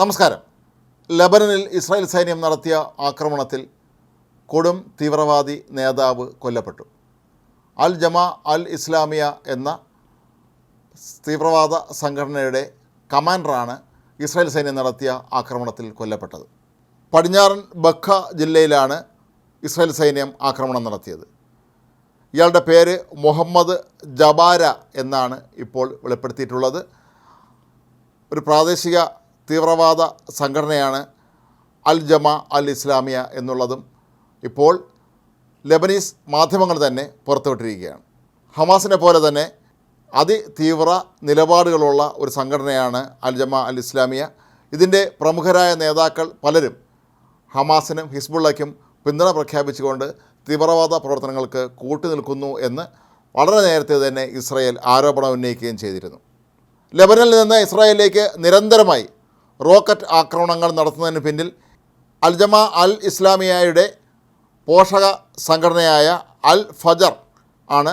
നമസ്കാരം. ലബനനിൽ ഇസ്രായേൽ സൈന്യം നടത്തിയ ആക്രമണത്തിൽ കൊടും തീവ്രവാദി നേതാവ് കൊല്ലപ്പെട്ടു. അൽ ജമാ അൽ ഇസ്ലാമിയ എന്ന തീവ്രവാദ സംഘടനയുടെ കമാൻഡറാണ് ഇസ്രായേൽ സൈന്യം നടത്തിയ ആക്രമണത്തിൽ കൊല്ലപ്പെട്ടത്. പടിഞ്ഞാറൻ ബഖ ജില്ലയിലാണ് ഇസ്രായേൽ സൈന്യം ആക്രമണം നടത്തിയത്. ഇയാളുടെ പേര് മുഹമ്മദ് ജബാര എന്നാണ് ഇപ്പോൾ വെളിപ്പെടുത്തിയിട്ടുള്ളത്. ഒരു പ്രാദേശിക തീവ്രവാദ സംഘടനയാണ് അൽ ജമ അൽ ഇസ്ലാമിയ എന്നുള്ളതും ഇപ്പോൾ ലെബനീസ് മാധ്യമങ്ങൾ തന്നെ പുറത്തുവിട്ടിരിക്കുകയാണ്. ഹമാസിനെ പോലെ തന്നെ അതിതീവ്ര നിലപാടുകളുള്ള ഒരു സംഘടനയാണ് അൽ ജമ അൽ ഇസ്ലാമിയ. ഇതിന്റെ പ്രമുഖരായ നേതാക്കൾ പലരും ഹമാസിനും ഹിസ്ബുള്ളയ്ക്കും പിന്തുണ പ്രഖ്യാപിച്ചുകൊണ്ട് തീവ്രവാദ പ്രവർത്തനങ്ങൾക്ക് കൂട്ടുനിൽക്കുന്നു എന്ന് വളരെ നേരത്തെ തന്നെ ഇസ്രായേൽ ആരോപണം ഉന്നയിക്കുകയും ചെയ്തിരുന്നു. ലെബനനിൽ നിന്ന് ഇസ്രായേലിലേക്ക് നിരന്തരമായി റോക്കറ്റ് ആക്രമണങ്ങൾ നടത്തുന്നതിന് പിന്നിൽ അൽജമ അൽ ഇസ്ലാമിയായുടെ പോഷക സംഘടനയായ അൽ ഫജർ ആണ്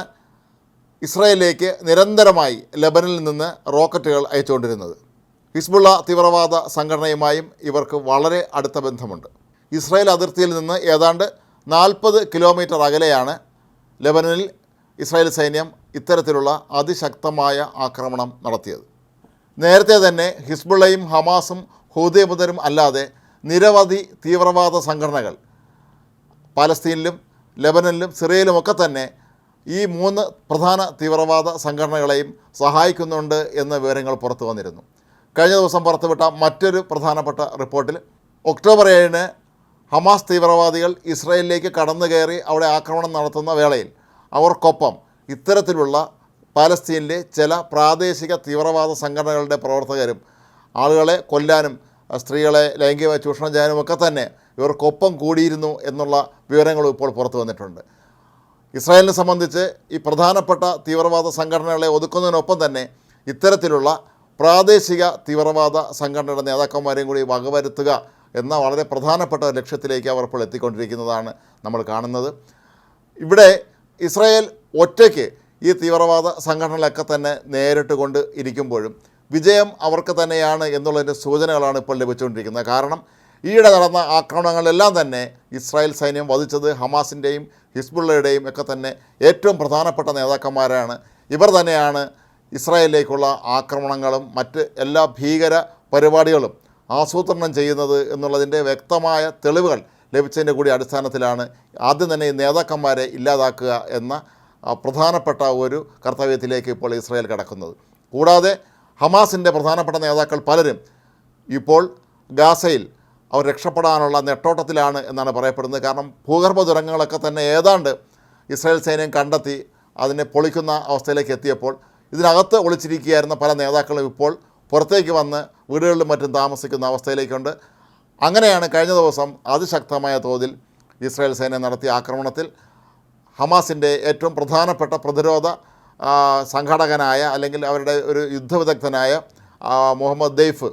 ഇസ്രയേലിലേക്ക് നിരന്തരമായി ലബനിൽ നിന്ന് റോക്കറ്റുകൾ അയച്ചുകൊണ്ടിരുന്നത്. ഹിസ്ബുള്ള തീവ്രവാദ സംഘടനയുമായും ഇവർക്ക് വളരെ അടുത്ത ബന്ധമുണ്ട്. ഇസ്രായേൽ അതിർത്തിയിൽ നിന്ന് ഏതാണ്ട് നാൽപ്പത് കിലോമീറ്റർ അകലെയാണ് ലബനനിൽ ഇസ്രായേൽ സൈന്യം ഇത്തരത്തിലുള്ള അതിശക്തമായ ആക്രമണം നടത്തിയത്. നേരത്തെ തന്നെ ഹിസ്ബുള്ളയും ഹമാസും ഹൂദയബുദരും അല്ലാതെ നിരവധി തീവ്രവാദ സംഘടനകൾ പാലസ്തീനിലും ലെബനനിലും സിറിയയിലുമൊക്കെ തന്നെ ഈ മൂന്ന് പ്രധാന തീവ്രവാദ സംഘടനകളെയും സഹായിക്കുന്നുണ്ട് എന്ന വിവരങ്ങൾ പുറത്തു വന്നിരുന്നു. കഴിഞ്ഞ ദിവസം പുറത്തുവിട്ട മറ്റൊരു പ്രധാനപ്പെട്ട റിപ്പോർട്ടിൽ ഒക്ടോബർ ഏഴിന് ഹമാസ് തീവ്രവാദികൾ ഇസ്രയേലിലേക്ക് കടന്നു കയറി അവിടെ ആക്രമണം നടത്തുന്ന വേളയിൽ അവർക്കൊപ്പം ഇത്തരത്തിലുള്ള പാലസ്തീനിലെ ചില പ്രാദേശിക തീവ്രവാദ സംഘടനകളുടെ പ്രവർത്തകരും ആളുകളെ കൊല്ലാനും സ്ത്രീകളെ ലൈംഗിക ചൂഷണം ചെയ്യാനും ഒക്കെ തന്നെ ഇവർക്കൊപ്പം കൂടിയിരുന്നു എന്നുള്ള വിവരങ്ങളും ഇപ്പോൾ പുറത്തു വന്നിട്ടുണ്ട്. ഇസ്രായേലിനെ സംബന്ധിച്ച് ഈ പ്രധാനപ്പെട്ട തീവ്രവാദ സംഘടനകളെ ഒതുക്കുന്നതിനൊപ്പം തന്നെ ഇത്തരത്തിലുള്ള പ്രാദേശിക തീവ്രവാദ സംഘടനയുടെ നേതാക്കന്മാരെയും കൂടി വകവരുത്തുക എന്ന വളരെ പ്രധാനപ്പെട്ട ലക്ഷ്യത്തിലേക്ക് അവർ ഇപ്പോൾ എത്തിക്കൊണ്ടിരിക്കുന്നതാണ് നമ്മൾ കാണുന്നത്. ഇവിടെ ഇസ്രായേൽ ഒറ്റയ്ക്ക് ഈ തീവ്രവാദ സംഘടനകളൊക്കെ തന്നെ നേരിട്ട് കൊണ്ട് ഇരിക്കുമ്പോഴും വിജയം അവർക്ക് തന്നെയാണ് എന്നുള്ളതിന്റെ സൂചനകളാണ് ഇപ്പോൾ ലഭിച്ചുകൊണ്ടിരിക്കുന്നത്. കാരണം ഈയിടെ നടന്ന ആക്രമണങ്ങളെല്ലാം തന്നെ ഇസ്രായേൽ സൈന്യം വധിച്ചത് ഹമാസിന്റെയും ഹിസ്ബുള്ളയുടെയും ഒക്കെ തന്നെ ഏറ്റവും പ്രധാനപ്പെട്ട നേതാക്കന്മാരാണ്. ഇവർ തന്നെയാണ് ഇസ്രായേലിലേക്കുള്ള ആക്രമണങ്ങളും മറ്റ് എല്ലാ ഭീകര പരിപാടികളും ആസൂത്രണം ചെയ്യുന്നത് എന്നുള്ളതിന്റെ വ്യക്തമായ തെളിവുകൾ ലഭിച്ചതിന്റെ കൂടി അടിസ്ഥാനത്തിലാണ് ആദ്യം തന്നെ ഈ നേതാക്കന്മാരെ ഇല്ലാതാക്കുക എന്ന പ്രധാനപ്പെട്ട ഒരു കർത്തവ്യത്തിലേക്ക് ഇപ്പോൾ ഇസ്രായേൽ കിടക്കുന്നത്. കൂടാതെ ഹമാസിന്റെ പ്രധാനപ്പെട്ട നേതാക്കൾ പലരും ഇപ്പോൾ ഗാസയിൽ അവർ രക്ഷപ്പെടാനുള്ള നെട്ടോട്ടത്തിലാണ് എന്നാണ് പറയപ്പെടുന്നത്. കാരണം ഭൂഗർഭ ദുരന്തങ്ങളൊക്കെ തന്നെ ഏതാണ്ട് ഇസ്രായേൽ സൈന്യം കണ്ടെത്തി അതിനെ പൊളിക്കുന്ന അവസ്ഥയിലേക്ക് എത്തിയപ്പോൾ ഇതിനകത്ത് ഒളിച്ചിരിക്കുകയായിരുന്ന പല നേതാക്കളും ഇപ്പോൾ പുറത്തേക്ക് വന്ന് വീടുകളിലും മറ്റും താമസിക്കുന്ന അവസ്ഥയിലേക്കുണ്ട്. അങ്ങനെയാണ് കഴിഞ്ഞ ദിവസം അതിശക്തമായ തോതിൽ ഇസ്രായേൽ സേന നടത്തിയ ആക്രമണത്തിൽ ഹമാസിന്റെ ഏറ്റവും പ്രധാനപ്പെട്ട പ്രതിരോധ സംഘാടകനായ അല്ലെങ്കിൽ അവരുടെ ഒരു യുദ്ധവിദഗ്ധനായ വിദഗ്ധനായ മുഹമ്മദ് ദെയ്ഫ്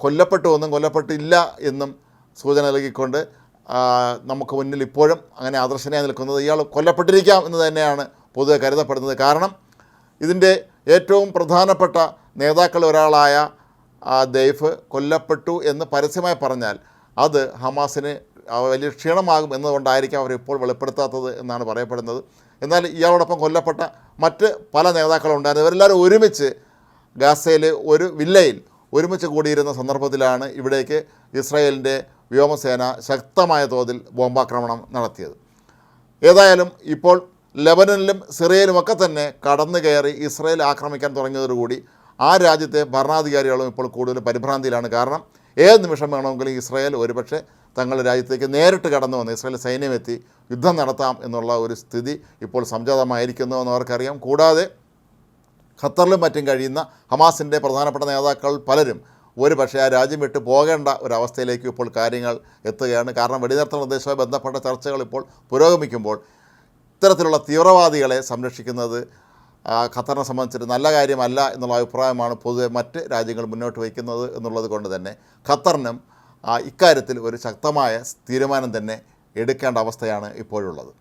കൊല്ലപ്പെട്ടു എന്നും കൊല്ലപ്പെട്ടില്ല എന്നും സൂചന നൽകിക്കൊണ്ട് നമുക്ക് മുന്നിൽ ഇപ്പോഴും അങ്ങനെ ആദർശനായി നിൽക്കുന്നത് ഇയാൾ കൊല്ലപ്പെട്ടിരിക്കാം എന്ന് തന്നെയാണ് പൊതുവെ കരുതപ്പെടുന്നത്. കാരണം ഇതിന്റെ ഏറ്റവും പ്രധാനപ്പെട്ട നേതാക്കൾ ഒരാളായ ദെയ്ഫ് കൊല്ലപ്പെട്ടു എന്ന് പരസ്യമായി പറഞ്ഞാൽ അത് ഹമാസിന് വലിയ ക്ഷീണമാകും എന്നതുകൊണ്ടായിരിക്കാം അവർ ഇപ്പോൾ വെളിപ്പെടുത്താത്തത് എന്നാണ് പറയപ്പെടുന്നത്. എന്നാൽ ഇയാളോടൊപ്പം കൊല്ലപ്പെട്ട മറ്റ് പല നേതാക്കളുണ്ടായിരുന്നു. ഇവരെല്ലാവരും ഒരുമിച്ച് ഗാസയിൽ ഒരു വില്ലയിൽ ഒരുമിച്ച് കൂടിയിരുന്ന സന്ദർഭത്തിലാണ് ഇവിടേക്ക് ഇസ്രായേലിന്റെ വ്യോമസേന ശക്തമായ തോതിൽ ബോംബാക്രമണം നടത്തിയത്. ഏതായാലും ഇപ്പോൾ ലെബനനിലും സിറിയയിലുമൊക്കെ തന്നെ കടന്നു കയറി ഇസ്രായേൽ ആക്രമിക്കാൻ തുടങ്ങിയതോടുകൂടി ആ രാജ്യത്തെ ഭരണാധികാരികളും ഇപ്പോൾ കൂടുതൽ പരിഭ്രാന്തിയിലാണ്. കാരണം ഏത് നിമിഷം വേണമെങ്കിലും ഇസ്രായേൽ ഒരുപക്ഷെ തങ്ങളുടെ രാജ്യത്തേക്ക് നേരിട്ട് കടന്നു വന്ന് ഇസ്രായേൽ സൈന്യമെത്തി യുദ്ധം നടത്താം എന്നുള്ള ഒരു സ്ഥിതി ഇപ്പോൾ സംജാതമായിരിക്കുന്നു എന്ന് അവർക്കറിയാം. കൂടാതെ ഖത്തറിലും മറ്റും കഴിയുന്ന ഹമാസിന്റെ പ്രധാനപ്പെട്ട നേതാക്കൾ പലരും ഒരു പക്ഷേ ആ രാജ്യം വിട്ട് പോകേണ്ട ഒരവസ്ഥയിലേക്ക് ഇപ്പോൾ കാര്യങ്ങൾ എത്തുകയാണ്. കാരണം വെടിനിർത്തൽ നിർദ്ദേശവുമായി ബന്ധപ്പെട്ട ചർച്ചകൾ ഇപ്പോൾ പുരോഗമിക്കുമ്പോൾ ഇത്തരത്തിലുള്ള തീവ്രവാദികളെ സംരക്ഷിക്കുന്നത് ഖത്തറിനെ സംബന്ധിച്ചിട്ട് നല്ല കാര്യമല്ല എന്നുള്ള അഭിപ്രായമാണ് പൊതുവെ മറ്റ് രാജ്യങ്ങൾ മുന്നോട്ട് വയ്ക്കുന്നത് എന്നുള്ളത് കൊണ്ട് തന്നെ. ഖത്തറിനും ഇക്കാര്യത്തിൽ ഒരു ശക്തമായ തീരുമാനം തന്നെ എടുക്കേണ്ട അവസ്ഥയാണ് ഇപ്പോഴുള്ളത്.